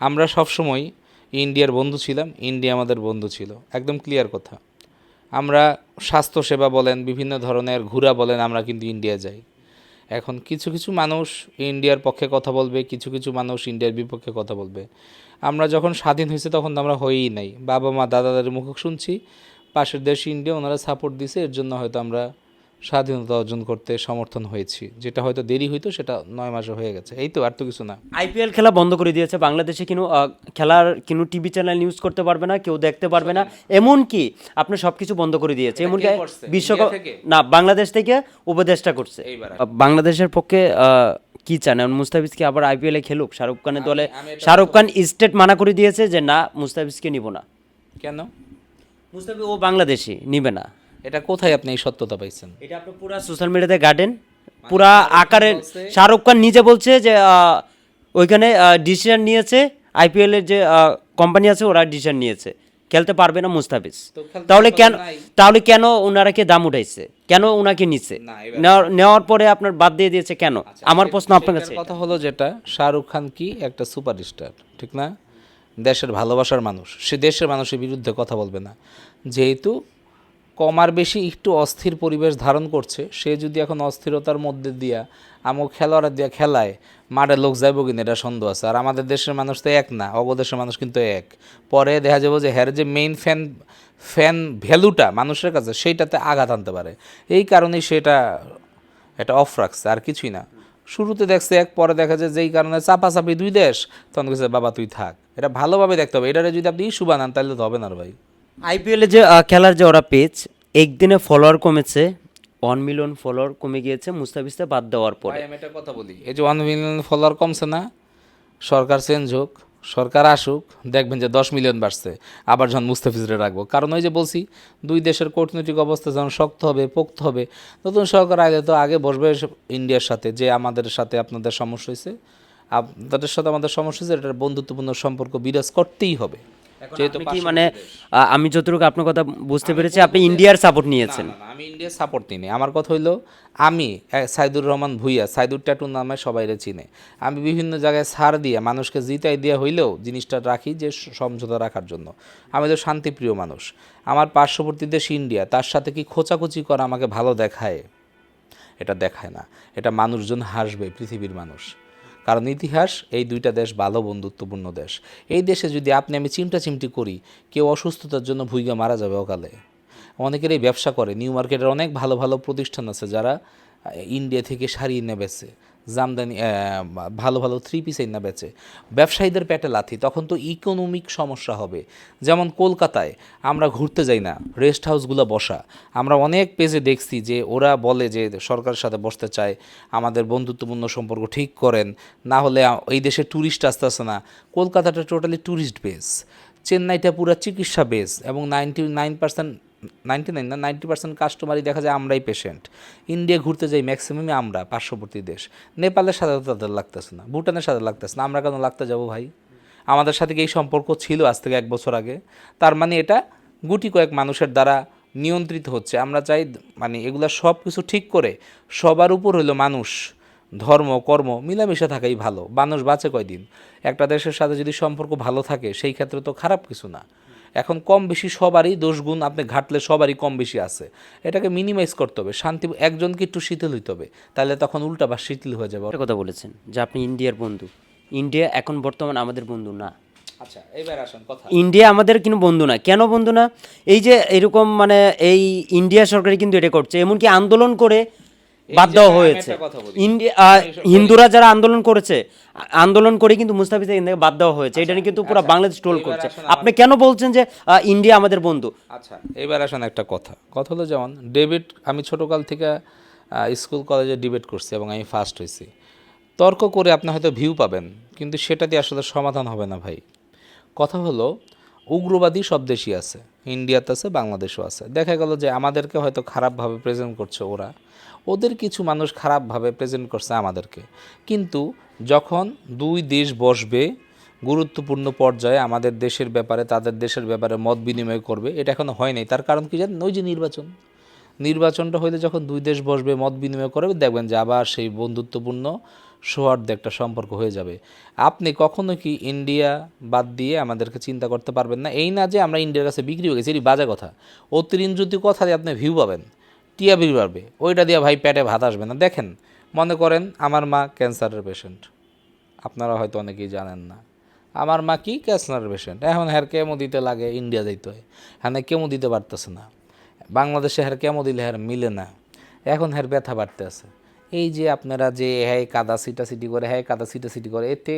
আমরা সবসময় ইন্ডিয়ার বন্ধু ছিলাম, ইন্ডিয়া আমাদের বন্ধু ছিল। একদম ক্লিয়ার কথা। আমরা স্বাস্থ্যসেবা বলেন, বিভিন্ন ধরনের ঘোরা বলেন, আমরা কিন্তু ইন্ডিয়া যাই। এখন কিছু কিছু মানুষ ইন্ডিয়ার পক্ষে কথা বলবে, কিছু কিছু মানুষ ইন্ডিয়ার বিপক্ষে কথা বলবে। আমরা যখন স্বাধীন হয়েছে তখন তো আমরা হয়েই নাই। বাবা মা দাদাদের দাদির মুখ শুনছি, পাশের দেশ ইন্ডিয়া, ওনারা সাপোর্ট দিছে, এর জন্য হয়তো আমরা স্বাধীনতা অর্জন করতে সমর্থন হয়েছি। যেটা হয়তো দেরি হইতো সেটা নয় মাসে হয়ে গেছে। এই তো আর তো কিছু না। আইপিএল খেলা বন্ধ করে দিয়েছে। বাংলাদেশে কোনো আহ, খেলার কোনো টিভি চ্যানেল নিউজ করতে পারবে না কেউ দেখতে পারবে না। এমনকি আপনি সব কিছু বন্ধ করে দিয়েছে। এমনকি কে করছে? বিশ্বকাপ না বাংলাদেশ থেকে উপদেশটা করছে। বাংলাদেশের পক্ষে আহ, কি চান? এখন মুস্তাফিজকে আবার আইপিএল এ খেলুক? শাহরুখ খানের দলে শাহরুখ খান স্টেট মানা করে দিয়েছে যে না মুস্তাফিজকে নিব না। কেন? মুস্তাফিজ ও বাংলাদেশি নিবে না। এটা কোথায় আপনি এই সত্যতা পাইছেন? এটা আপনার পুরা সোশ্যাল মিডিয়াতে গার্ডেন পুরা আকারে শাহরুখ খান নিজে বলছে যে ওইখানে ডিসিশন নিয়েছে আইপিএল এর যে কোম্পানি আছে ওরা ডিসিশন নিয়েছে। খেলতে পারবে না মুস্তাফিজ। তাহলে কেন। তাহলে কেন ওনারাকে দাম উঠাইছে? কেন ওনাকে নিচ্ছে আচ্ছা, নেওয়ার- নেওয়ার পরে আপনার বাদ দিয়ে দিয়েছে কেন? আমার প্রশ্ন আপনার কাছে কথা হলো যেটা শাহরুখ খান কি একটা সুপারস্টার ঠিক না? দেশের ভালোবাসার মানুষ। সে দেশের মানুষের বিরুদ্ধে কথা বলবে না। যেহেতু কমার বেশি একটু অস্থির পরিবেশ ধারণ করছে, সে যদি এখন অস্থিরতার মধ্যে দিয়া আমও খেলোয়াড় দিয়া খেলায়, মাঠে লোক যাইব কিনা এটা সন্দেহ আছে। আর আমাদের দেশের মানুষ তো এক না অবদেশের মানুষ কিন্তু এক। পরে দেখা যাব যে হ্যার যে মেইন ফ্যান ফ্যান ভ্যালুটা মানুষের কাছে, সেইটাতে আঘাত আনতে পারে। এই কারণেই সেটা, এটা অফ রাখছে, আর কিছুই না। শুরুতে দেখছে এক, পরে দেখা যায় যেই কারণে চাপাচাপি দুই দেশ, তখন বাবা তুই থাক। এটা ভালোভাবে দেখতে হবে। এটারে যদি আপনি ইস্যু বানান, তাহলে তো হবে না ভাই। আইপিএল যে খেলার যে ওরা পেজ একদিনে ফলোয়ার কমেছে ওয়ান মিলিয়ন ফলোয়ার কমে গিয়েছে মুস্তাফিজকে বাদ দেওয়ার পরে। আমি একটা কথা বলি, এই যে ওয়ান মিলিয়ন ফলোয়ার কমছে না, সরকার চেঞ্জ হোক, সরকার আসুক, দেখবেন যে দশ মিলিয়ন বাড়ছে, আবার যখন মুস্তাফিজরে রাখব। কারণ ওই যে বলছি, দুই দেশের কূটনৈতিক অবস্থা যখন শক্ত হবে, পোক্ত হবে, নতুন সরকার আগে তো আগে বসবে ইন্ডিয়ার সাথে, যে আমাদের সাথে আপনাদের সমস্যা হয়েছে আপনাদের সাথে আমাদের সমস্যা হয়েছে এটার বন্ধুত্বপূর্ণ সম্পর্ক বিরাজ করতেই হবে। যেহেতু কি মানে আমি যতটুকু আপনার কথা বুঝতে পেরেছি আপনি ইন্ডিয়ার সাপোর্ট নিয়েছেন। আমি ইন্ডিয়া সাপোর্ট নিই আমার কথা হইল আমি সাইদুর রহমান ভুইয়া সাইদুর ট্যাটুর নামে সবাইরে চিনে। আমি বিভিন্ন জায়গায় সার দিয়ে মানুষকে জিতাই দেওয়া হইলেও জিনিসটা রাখি যে সমঝোতা রাখার জন্য। আমি তো শান্তিপ্রিয় মানুষ। আমার পার্শ্ববর্তী দেশ ইন্ডিয়া তার সাথে কি খোঁচাখুচি করা আমাকে ভালো দেখায়? এটা দেখায় না। এটা মানুষজন হাসবে পৃথিবীর মানুষ। কারণ ইতিহাস এই দুইটা দেশ ভালো বন্ধুত্বপূর্ণ দেশ। এই দেশে যদি আপনি আমি চিমটা চিমটি করি, কেউ অসুস্থতার জন্য ভুইগা মারা যাবে অকালে। অনেকের এই ব্যবসা করে। নিউ মার্কেটের অনেক ভালো ভালো প্রতিষ্ঠান আছে যারা ইন্ডিয়া থেকে শাড়ি এনে বেচে, জামদানি ভালো ভালো থ্রি পিস এনে বেচে। ব্যবসায়ীদের পেটে লাথি, তখন তো ইকোনমিক সমস্যা হবে। যেমন কলকাতায়, আমরা ঘুরতে যাই না রেস্ট হাউসগুলো বসা। আমরা অনেক পেজে দেখছি যে ওরা বলে যে সরকারের সাথে বসতে চায়, আমাদের বন্ধুত্বপূর্ণ সম্পর্ক ঠিক করেন, না হলে এই দেশে ট্যুরিস্ট আসতে আসে না। কলকাতাটা টোটালি ট্যুরিস্ট বেস চেন্নাইটা পুরো চিকিৎসা বেস এবং ninety nine percent ninety nine না নাইনটি পার্সেন্ট কাস্টমারই দেখা যায় আমরাই পেশেন্ট ইন্ডিয়া ঘুরতে যাই ম্যাক্সিমামই আমরা, পার্শ্ববর্তী দেশ। নেপালের সাথে তাদের লাগতেছে না, ভুটানের সাথে লাগতেছে না, আমরা কেন লাগতে যাব ভাই? আমাদের সাথে এই সম্পর্ক ছিল আজ থেকে এক বছর আগে? তার মানে এটা গুটি কয়েক মানুষের দ্বারা নিয়ন্ত্রিত হচ্ছে। আমরা চাই মানে এগুলো সব কিছু ঠিক করে সবার উপর হলো মানুষ, ধর্ম, কর্ম মিলামিশা থাকাই ভালো। মানুষ বাঁচে কয়দিন? একটা দেশের সাথে যদি সম্পর্ক ভালো থাকে, সেই ক্ষেত্রে তো খারাপ কিছু না। এখন কম বেশি সবারই দোষগুণ আপনি ঘাটলে সবারই কম বেশি আছে। এটাকে মিনিমাইজ করতে হবে। শান্তি একজনকে একটু শীতল হইতে হবে। তাহলে তখন উল্টা বা শীতল হয়ে যাবে। কথা বলেছেন যে আপনি ইন্ডিয়ার বন্ধু। ইন্ডিয়া এখন বর্তমান আমাদের বন্ধু না। আচ্ছা এবার আসেন কথা। ইন্ডিয়া আমাদের কিন্তু বন্ধু না। কেন বন্ধু না? এই যে এরকম মানে এই ইন্ডিয়া সরকারই কিন্তু এটা করছে। এমনকি আন্দোলন করে বাদ দেওয়া হয়েছে। হিন্দুরা যারা আন্দোলন করেছে আন্দোলন করে কিন্তু মুস্তাফিজ থেকে বাদ দেওয়া হয়েছে। এটা নিয়ে কিন্তু পুরো বাংলাদেশ টোল করছে। আপনি কেন বলছেন যে ইন্ডিয়া আমাদের বন্ধু? আচ্ছা এবার আসেন একটা কথা। কথা হলো যেমন ডেবিট আমি ছোটোকাল থেকে স্কুল কলেজে ডিবেট করছি এবং আমি ফার্স্ট হয়েছি। তর্ক করে আপনি হয়তো ভিউ পাবেন কিন্তু সেটা দিয়ে আসলে সমাধান হবে না ভাই। কথা হলো উগ্রবাদী সব দেশই আছে। ইন্ডিয়াতে আছে বাংলাদেশও আছে। দেখা গেল যে আমাদেরকে হয়তো খারাপভাবে প্রেজেন্ট করছে ওরা। ওদের কিছু মানুষ খারাপভাবে প্রেজেন্ট করছে আমাদেরকে। কিন্তু যখন দুই দেশ বসবে, গুরুত্বপূর্ণ পর্যায়ে আমাদের দেশের ব্যাপারে, তাদের দেশের ব্যাপারে মত বিনিময় করবে, এটা এখনও হয় নাই। তার কারণ কি জানেন? ওই যে নির্বাচন। নির্বাচনটা হইলে যখন দুই দেশ বসবে, মত বিনিময় করবে, দেখবেন যে আবার সেই বন্ধুত্বপূর্ণ সৌহার্দ্য একটা সম্পর্ক হয়ে যাবে। আপনি কখনো কি ইন্ডিয়া বাদ দিয়ে আমাদেরকে চিন্তা করতে পারবেন না? এই না যে আমরা ইন্ডিয়ার কাছে বিক্রি হয়ে গেছি, এটি বাজে কথা। অতিরিন যদি কথা আপনি ভিউ পাবেন টিআবি বাড়বে। ওইটা দিয়ে ভাই পেটে ভাত আসবে না। দেখেন, মনে করেন আমার মা ক্যান্সারের পেশেন্ট আপনারা হয়তো অনেকেই জানেন না। আমার মা কি ক্যান্সারের পেশেন্ট এখন হ্যার কেমো দিতে লাগে ইন্ডিয়া যাইতে হয়। হ্যাঁ কেমো দিতে পারতেছে না। বাংলাদেশে হ্যার কেমো দিলে হ্যার মিলে না। এখন হ্যার ব্যথা বাড়তে আছে। এই যে আপনারা যে হ্যাঁ কাদা সিটা সিটি করে হ্যাঁ কাদা সিটা সিটি করে, এতে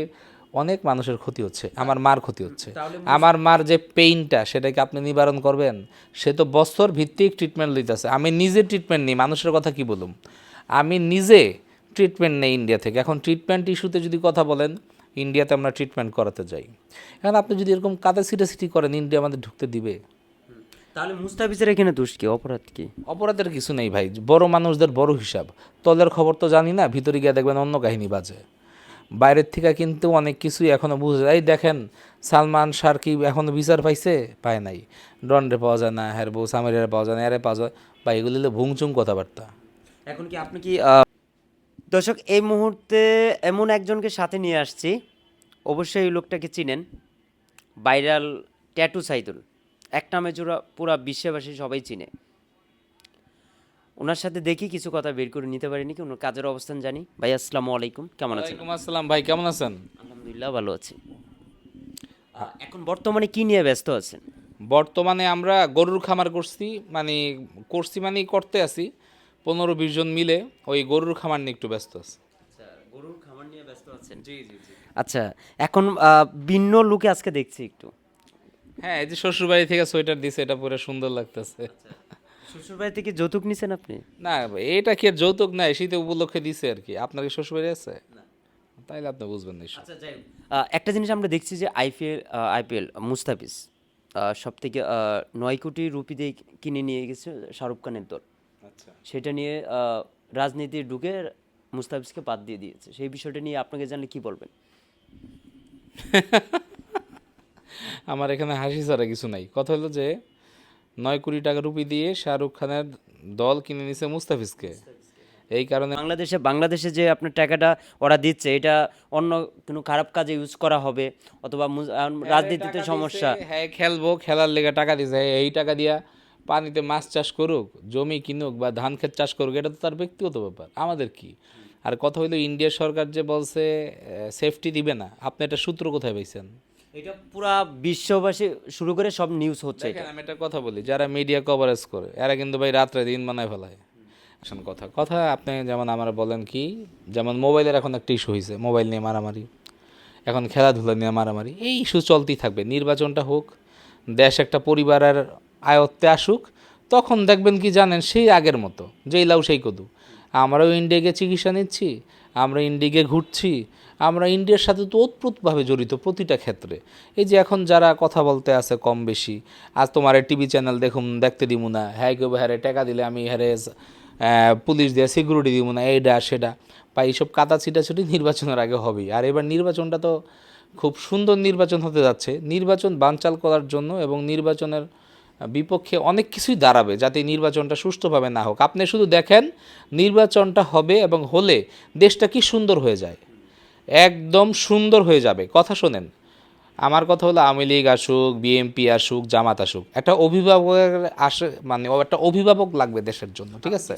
অনেক মানুষের ক্ষতি হচ্ছে আমার মার ক্ষতি হচ্ছে। আমার মার যে পেইনটা সেটাকে আপনি নিবারণ করবেন সে তো বছর ভিত্তিক ট্রিটমেন্ট লইতেছে। আমি নিজে ট্রিটমেন্ট নিই মানুষের কথা কি বলুম? আমি নিজে ট্রিটমেন্ট নেই ইন্ডিয়া থেকে। এখন ট্রিটমেন্ট ইস্যুতে যদি কথা বলেন ইন্ডিয়াতে আমরা ট্রিটমেন্ট করাতে যাই। এখন আপনি যদি এরকম কাদা সিটা সিটি করেন ইন্ডিয়া আমাদের ঢুকতে দিবে। তাহলে মুস্তাফিজের এখানে দোষ কি? অপরাধ কি? অপরাধের কিছু নেই ভাই। বড় মানুষদের বড় হিসাব। তলের খবর তো জানি না ভিতরে গিয়ে দেখবেন অন্য কাহিনী বাজে। বাইরের থেকে কিন্তু অনেক কিছুই এখনও বুঝে এই দেখেন, সালমান শাহ কি এখনও বিচার পাইছে? পায় নাই। ডন্ডে পাওয়া যায় না, হ্যার বউ সামেরিয়ার পাওয়া যায় না, এরে পাওয়া যায়। বা এগুলি ভুংচুং কথাবার্তা। এখন কি আপনি কি দর্শক, এই মুহূর্তে এমন একজনকে সাথে নিয়ে আসছি। অবশ্যই এই লোকটাকে চিনেন। Viral tattoo Saidul. এক নামে জোড়া পুরা বিশ্ববাসী সবাই চিনে। ওনার সাথে দেখি কিছু কথা বের করে নিতে পারিনি কি ওনার কাজের অবস্থান জানি। ভাই আসসালামু আলাইকুম। কেমন আছেন? ওয়ালাইকুম আসসালাম। ভাই কেমন আছেন? আলহামদুলিল্লাহ ভালো আছি। এখন বর্তমানে কি নিয়ে ব্যস্ত আছেন? বর্তমানে আমরা গরুর খামার করছি মানে করছি মানে করতে আছি। পনেরো বিশ জন মিলে ওই গরুর খামার নিয়ে একটু ব্যস্ত আছি। আচ্ছা গরুর খামার নিয়ে ব্যস্ত আছেন? জি জি জি। আচ্ছা এখন ভিন্ন লুকে আজকে দেখছি একটু। হ্যাঁ এই যে শ্বশুরবাড়ি থেকে সোয়েটার দিছে এটা পরে সুন্দর লাগতেছে। শ্বশুরবাড়ি থেকে যৌতুক নিছেন আপনি? না এটা কি যৌতুক? নাই শীতে উপলক্ষে দিছে আর কি। আপনার কি শ্বশুরবাড়ি আছে? তাইলে আপনি বুঝবেন না আচ্ছা যাই একটা জিনিস আমরা দেখছি যে আইপিএল আইপিএল মুস্তাফিজ সব থেকে নয় কোটি রুপি দিয়ে কিনে নিয়ে গেছে শাহরুখ খানের দল। আচ্ছা। সেটা নিয়ে রাজনীতি ঢুকে মুস্তাফিজকে বাদ দিয়ে দিয়েছে। সেই বিষয়টা নিয়ে আপনাকে জানলে কি বলবেন? আমার এখানে হাসি ছাড়া কিছু নাই। কথা হলো যে নয় কোটি টাকা রুপি দিয়ে শাহরুখ খানের দল কিনে নিছে মুস্তাফিজকে। এই কারণে বাংলাদেশে বাংলাদেশে যে আপনার টাকাটা ওরা দিচ্ছে এটা অন্য কোনো খারাপ কাজে ইউজ করা হবে অথবা রাজনীতিতে সমস্যা। হ্যাঁ খেলব খেলার লেগে টাকা দিছে হ্যাঁ, এই টাকা দিয়া পানিতে মাছ চাষ করুক জমি কিনুক বা ধান ক্ষেত চাষ করুক এটা তো তার ব্যক্তিগত ব্যাপার আমাদের কি? আর কথা হইল ইন্ডিয়া সরকার যে বলছে সেফটি দিবে না আপনি এটা সূত্র কোথায় পাইছেন? এটা পুরা বিশ্ববাসী শুরু করে সব নিউজ হচ্ছে এটা। আমি একটা কথা বলি যারা মিডিয়া কভারেজ করে এরা কিন্তু ভাই রাত্রে দিন বানায় ফেলায়। আসেন কথা। কথা আপনি যেমন আমার বলেন কি যেমন মোবাইলের এখন একটা ইস্যু হয়েছে মোবাইল নিয়ে মারামারি। এখন খেলাধুলা নিয়ে মারামারি এই ইস্যু চলতেই থাকবে। নির্বাচনটা হোক দেশ একটা পরিবারের আয়ত্তে আসুক তখন দেখবেন কি জানেন সেই আগের মতো যেই লাউ সেই কদু। আমরাও ইন্ডিয়াকে চিকিৎসা নিচ্ছি আমরা ইন্ডিয়াকে ঘুরছি, আমরা ইন্ডিয়ার সাথে তো ওতপ্রোতভাবে জড়িত প্রতিটা ক্ষেত্রে। এই যে এখন যারা কথা বলতে আছে কম বেশি, আজ তোমার টিভি চ্যানেল দেখুন দেখতে দিব না। হ্যাঁ কেউ হ্যারে টাকা দিলে আমি হ্যারে পুলিশ দিয়ে সিকিউরিটি দিব না এইটা সেটা বা এইসব কাদা ছিটাছুটি নির্বাচনের আগে হবেই। আর এবার নির্বাচনটা তো খুব সুন্দর নির্বাচন হতে যাচ্ছে। নির্বাচন বানচাল করার জন্য এবং নির্বাচনের বিপক্ষে অনেক কিছুই দাঁড়াবে যাতে নির্বাচনটা সুষ্ঠুভাবে না হোক। আপনি শুধু দেখেন, নির্বাচনটা হবে এবং হলে দেশটা কি সুন্দর হয়ে যায়। একদম সুন্দর হয়ে যাবে। কথা শোনেন, আমার কথা হলো আওয়ামী লীগ আসুক বিএমপি আসুক, জামাত আসুক, একটা অভিভাবকের আসে মানে একটা অভিভাবক লাগবে দেশের জন্য, ঠিক আছে?